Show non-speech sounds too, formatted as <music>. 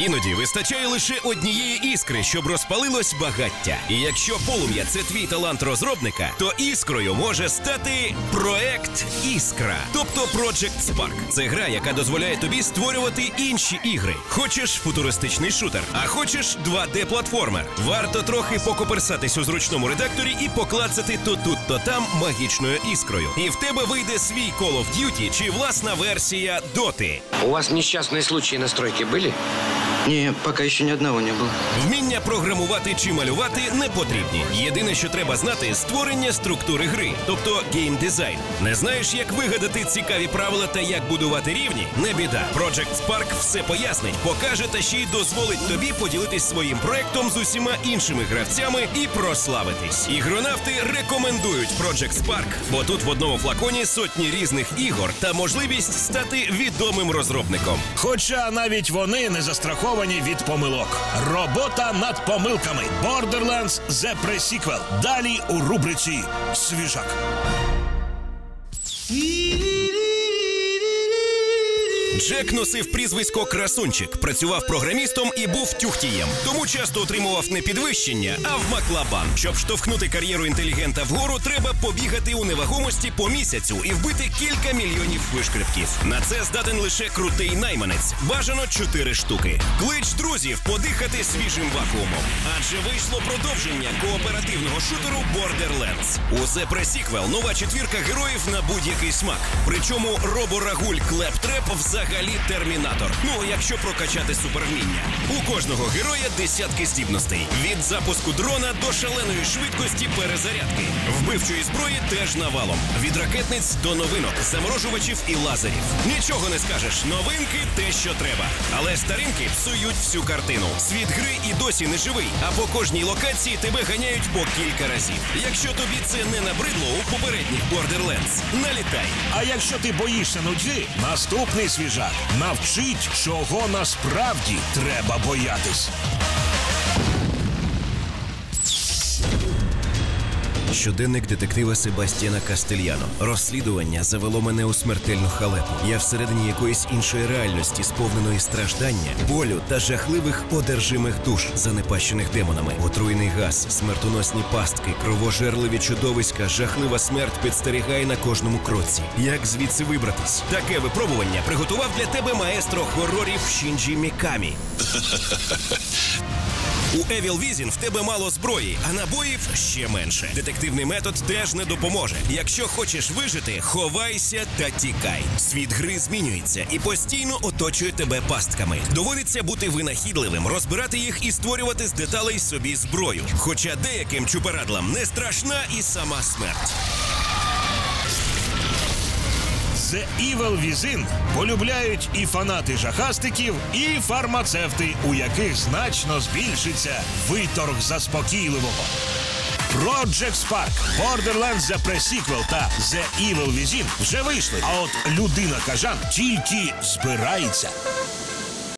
Іноді вистачає лише однієї іскри, щоб розпалилось багаття. І якщо полум'я це твій талант розробника, то іскрою може стати проект Іскра, тобто Project Spark. Це гра, яка дозволяє тобі створювати інші ігри. Хочеш футуристичний шутер, а хочеш 2D-платформер. Варто трохи покоперсатись у зручному редакторі і поклацати то тут, то там магічною іскрою. І в тебе вийде свій Call of Duty чи власна версія Доти. У вас несчастные случаи на стройке Не, пока еще ни одного не было. Вміння програмувати чи малювати не потрібні. Єдине, що треба знати, створення структури гри, тобто геймдизайн. Не знаєш, як вигадати цікаві правила та як будувати рівні? Не біда. Project Spark все пояснить, покаже та ще й дозволить тобі поділитись своїм проектом з усіма іншими гравцями і прославитись. Ігронавти рекомендують Project Spark, бо тут в одному флаконі сотні різних ігор та можливість стати відомим розробником. Хоча навіть вони не застраховані від помилок. Робота над помилками. Borderlands The Pre-Sequel. Далі у рубриці Свіжак. Джек носив прізвисько Красунчик, працював програмістом і був тюхтієм. Тому часто отримував не підвищення, а в маклабан. Щоб штовхнути кар'єру інтелігента вгору, треба побігати у невагомості по місяцю і вбити кілька мільйонів вишкрипків. На це здатен лише крутий найманець. Бажано чотири штуки. Клич друзів подихати свіжим вакуумом. Адже вийшло продовження кооперативного шутеру Borderlands. У The Pre-Sequel нова четвірка героїв на будь-який смак. Причому роборагуль Клептреп взагалі термінатор. Ну, якщо прокачати супервміння. У кожного героя десятки здібностей. Від запуску дрона до шаленої швидкості перезарядки. Вбивчої зброї теж навалом. Від ракетниць до новинок, заморожувачів і лазерів. Нічого не скажеш. Новинки те, що треба. Але старинки псують всю картину. Світ гри і досі не живий, а по кожній локації тебе ганяють по кілька разів. Якщо тобі це не набридло у попередніх Borderlands, налітай. А якщо ти боїшся нудьги, наступний свіжак навчить, чого насправді треба боятись. Щоденник детектива Себастьяна Кастельяно. Розслідування завело мене у смертельну халепу. Я всередині якоїсь іншої реальності, сповненої страждання, болю та жахливих одержимих душ, занепащених демонами. Отруйний газ, смертоносні пастки, кровожерливі чудовиська, жахлива смерть підстерігає на кожному кроці. Як звідси вибратись? Таке випробування приготував для тебе маестро хорорів Шінджі Мікамі. <laughs> У Evil Vision в тебе мало зброї, а набоїв ще менше. Детективний метод теж не допоможе. Якщо хочеш вижити, ховайся та тікай. Світ гри змінюється і постійно оточує тебе пастками. Доводиться бути винахідливим, розбирати їх і створювати з деталей собі зброю. Хоча деяким чупарадлам не страшна і сама смерть. The Evil Within полюбляють і фанати жахастиків, і фармацевти, у яких значно збільшиться виторг заспокійливого. Project Spark, Borderlands The Pre-Sequel та The Evil Within вже вийшли. А от людина кажан тільки збирається.